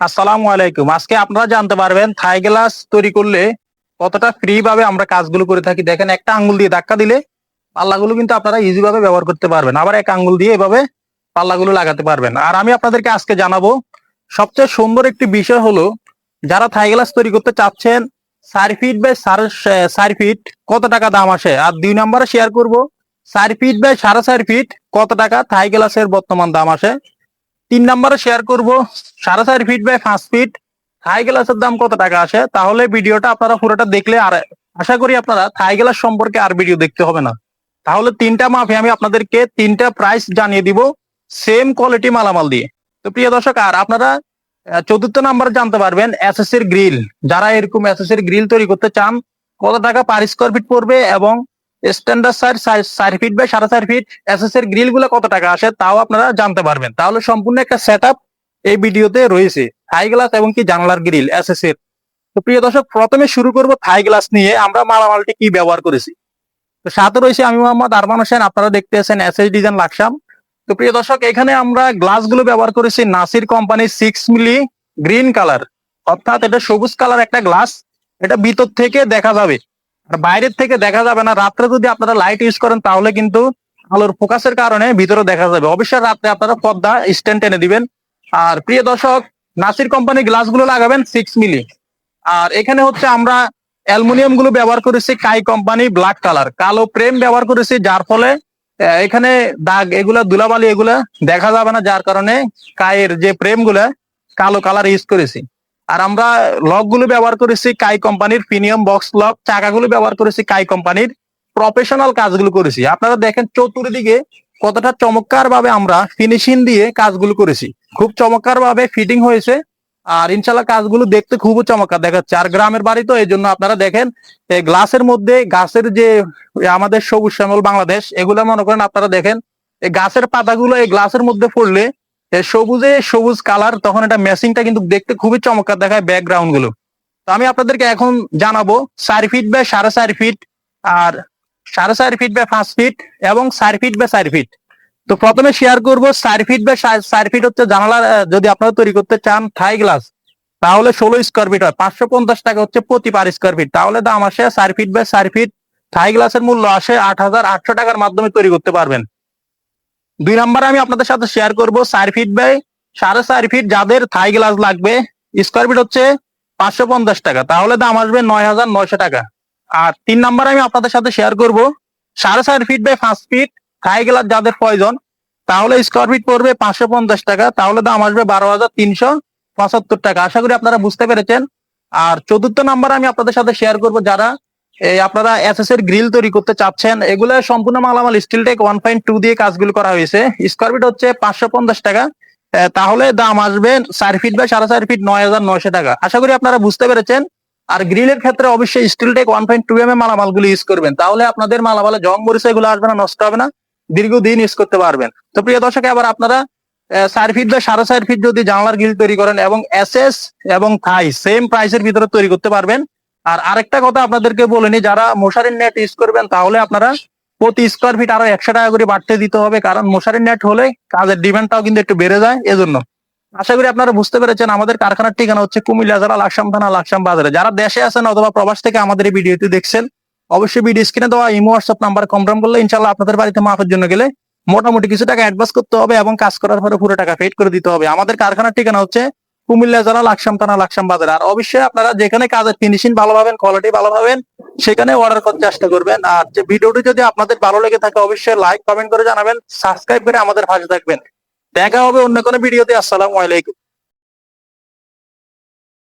আসসালামু আলাইকুম। আজকে আপনারা জানতে পারবেন থাই গ্লাস তৈরি করলে কতটা ফ্রি ভাবে আমরা কাজগুলো করে থাকি। দেখেন, একটা আঙ্গুল দিয়ে ধাক্কা দিলে পাল্লাগুলো কিন্তু আপনারা ইজি ভাবে ব্যবহার করতে পারবেন। আবার এক আঙ্গুল দিয়ে এভাবে পাল্লাগুলো লাগাতে পারবেন। আর আমি আপনাদেরকে আজকে জানাব, সবচেয়ে সুন্দর একটি বিষয় হলো, যারা থাই গ্লাস তৈরি করতে চাচ্ছেন, চার ফিট বাই চার ফিট কত টাকা দাম আসে? আর দুই নম্বরে শেয়ার করব, চার ফিট বাই সাড়ে চার ফিট কত টাকা থাই গ্লাসের বর্তমান দাম আসে? তিন নম্বরে শেয়ার করব। সাড়ে চার ফিট বাই পাঁচ ফিট থাই গ্লাসের দাম কত টাকা আসে তাহলে ভিডিওটা আপনারা পুরোটা দেখলে আর আশা করি আপনারা থাই গ্লাস সম্পর্কে আর ভিডিও দেখতে হবে না। তাহলে তিনটা মাপে আমি আপনাদেরকে তিনটা প্রাইস জানিয়ে দিব সেম কোয়ালিটি মালামাল দিয়ে। তো প্রিয় দর্শক, আর আপনারা চতুর্থ নাম্বার জানতে পারবেন এসএস এর গ্রিল যারা এরকম এসএস এর গ্রিল তৈরি করতে চান, কত টাকা পার স্কোয়ার ফিট পড়বে এবং স্ট্যান্ডার্ড সাইজ চার ফিট বাই সাড়ে চার ফিট এসএস এর গ্রিলগুলো কত টাকা আসে তাও আপনারা জানতে পারবেন। তাহলে সম্পূর্ণ একটা সেট এই ভিডিওতে রয়েছে। থাই গ্লাস এবং কি জানলার গ্রিল এসএস এর। তো প্রিয় দর্শক, প্রথমে শুরু করব থাই গ্লাস নিয়ে, আমরা মালামালটি কি ব্যবহার করেছি। তো সাথে রয়েছে আমি মোহাম্মদ আরমান হোসেন, আপনারা দেখতে আছেন এস এস ডিজাইন লাকসাম তো প্রিয় দর্শক, এখানে আমরা গ্লাসগুলো ব্যবহার করেছি নাসির কোম্পানির সিক্স মিলি গ্রিন কালার অর্থাৎ এটা সবুজ কালার একটা গ্লাস এটা ভিতর থেকে দেখা যাবে। আর বাইরের থেকে দেখা যাবে না। রাত্রে যদি আপনারা লাইট ইউজ করেন, তাহলে কিন্তু আলোর ফোকাসের কারণে ভিতরে দেখা যাবে। অবশ্যই রাত্রে আপনারা পর্দা স্ট্যান্ড টেনে দিবেন। আর প্রিয় দর্শক, নাসির কোম্পানি গ্লাসগুলো লাগাবেন সিক্স মিলি আর এখানে হচ্ছে আমরা অ্যালুমিনিয়ামগুলো ব্যবহার করেছি কাই কোম্পানি ব্ল্যাক কালার কালো প্রেম ব্যবহার করেছি, যার ফলে এখানে দাগ, এগুলা, ধুলাবালি এগুলা দেখা যাবে না, যার কারণে কায়ের যে প্রেমগুলা, কালো কালার ইউজ করেছি। আর আমরা লকগুলো ব্যবহার করেছি কাই কোম্পানির প্রিমিয়াম বক্স লক, চাকাগুলো ব্যবহার করেছি কাই কোম্পানির প্রফেশনাল কাজগুলো করেছি। আপনারা দেখেন চতুর্দিকে কতটা চমৎকার ভাবে আমরা ফিনিশিং দিয়ে কাজগুলো করেছি। খুব চমৎকার ভাবে ফিটিং হয়েছে আর ইনশাল্লাহ কাজগুলো দেখতে খুবই চমৎকার দেখাচ্ছে। আর গ্রামের বাড়ি তো এই জন্য আপনারা দেখেন গ্লাসের মধ্যে গাছের যে আমাদের সবুজ শ্যামল বাংলাদেশ, এগুলো মনে করেন আপনারা দেখেন, এই গাছের পাতাগুলো এই গ্লাসের মধ্যে পড়লে সবুজে সবুজ কালার তখন এটা ম্যাচিংটা কিন্তু দেখতে খুবই চমৎকার দেখায় ব্যাকগ্রাউন্ডগুলো। তো আমি আপনাদেরকে এখন জানাব চার ফিট বাই সাড়ে চার ফিট আর সাড়ে চার ফিট বাই পাঁচ ফিট এবং চার ফিট বাই চার ফিট তো প্রথমে শেয়ার করব চার ফিট বাই চার ফিট হচ্ছে জানালার আহ, যদি আপনারা তৈরি করতে চান থাই গ্লাস তাহলে ষোলো স্কোয়ার ফিট হয় পাঁচশো পঞ্চাশ টাকা হচ্ছে প্রতি পার স্কোয়ার ফিট তাহলে দাম আসে চার ফিট বাই চার ফিট থাই গ্লাসের মূল্য আসে আট হাজার আটশো টাকার মাধ্যমে তৈরি করতে পারবেন। দুই নম্বরে আমি আপনাদের সাথে শেয়ার করব চার ফিট বাই সাড়ে চার ফিট যাদের থাই গ্লাস লাগবে স্কোয়ার ফিট হচ্ছে পাঁচশো পঞ্চাশ টাকা। তাহলে দাম আসবে নয় হাজার নয়শো টাকা। আর তিন নম্বরে আমি আপনাদের সাথে শেয়ার করব সাড়ে চার ফিট বাই পাঁচ ফিট থাই গ্লাস যাদের প্রয়োজন, তাহলে স্কোয়ার ফিট পড়বে পাঁচশো পঞ্চাশ টাকা। তাহলে দাম আসবে বারো হাজার তিনশো পঁচাত্তর টাকা। আশা করি আপনারা বুঝতে পেরেছেন। আর চতুর্থ নাম্বার আমি আপনাদের সাথে শেয়ার করব যারা এই আপনারা এসএস এর গ্রিল তৈরি করতে চাচ্ছেন, এগুলো সম্পূর্ণ মালামাল steel tech one point two দিয়ে কাজগুলো করা হয়েছে। স্কোয়ার ফিট হচ্ছে পাঁচশো পঞ্চাশ টাকা। তাহলে দাম আসবে চার ফিট বা সাড়ে চার ফিট নয় হাজার নয়শো টাকা। আশা করি আপনারা বুঝতে পেরেছেন। আর গ্রিলের ক্ষেত্রে অবশ্যই steel tech one point two M এ মালামালগুলো ইউজ করবেন। তাহলে আপনাদের মালামালে জং মরিচা এগুলো আসবে না, নষ্ট হবে না। দীর্ঘদিন ইউজ করতে পারবেন। তো প্রিয় দর্শক আবার আপনারা চার ফিট বা সাড়ে চার ফিট যদি জানলার গ্রিল তৈরি করেন এবং এস এস এবং থাই সেম প্রাইসের ভিতরে তৈরি করতে পারবেন। আর আরেকটা কথা আপনাদেরকে বলেনি যারা মশারির নেট ইউজ করবেন, তাহলে আপনারা প্রতি স্কোয়ার ফিট আরও একশো টাকা করে বাড়তে দিতে হবে, কারণ মশারির নেট হলে কাজের ডিমান্ডটাও কিন্তু একটু বেড়ে যায়, এজন্য। আশা করি আপনারা বুঝতে পেরেছেন, আমাদের কারখানার ঠিকানা হচ্ছে কুমিল্লা জেলা লাকসাম থানা, লাকসাম বাজারে। যারা দেশে আছেন অথবা প্রবাস থেকে আমাদের এই ভিডিওটি দেখছেন, অবশ্যই ভিডিও স্ক্রিনে দেওয়া ইমো হোয়াটসঅ্যাপ নাম্বার কনফার্ম করলে ইনশাল্লাহ আপনাদের বাড়িতে মাপের জন্য গেলে মোটামুটি কিছু টাকা অ্যাডভান্স করতে হবে এবং কাজ করার পরে পুরো টাকা পেড করে দিতে হবে। আমাদের কারখানার ঠিকানা হচ্ছে কুমিল্লা জেলা লাকসাম থানা লাকসাম বাজার। আর অবশ্যই আপনারা যেখানে কাজের ফিনিশিং ভালো পাবেন কোয়ালিটি ভালো পাবেন, সেখানে অর্ডার করতে চেষ্টা করবেন। আর যে ভিডিওটি যদি আপনাদের ভালো লেগে থাকে, অবশ্যই লাইক কমেন্ট করে জানাবেন সাবস্ক্রাইব করে আমাদের পাশে থাকবেন। দেখা হবে অন্য কোনো ভিডিওতে। আসসালামু আলাইকুম।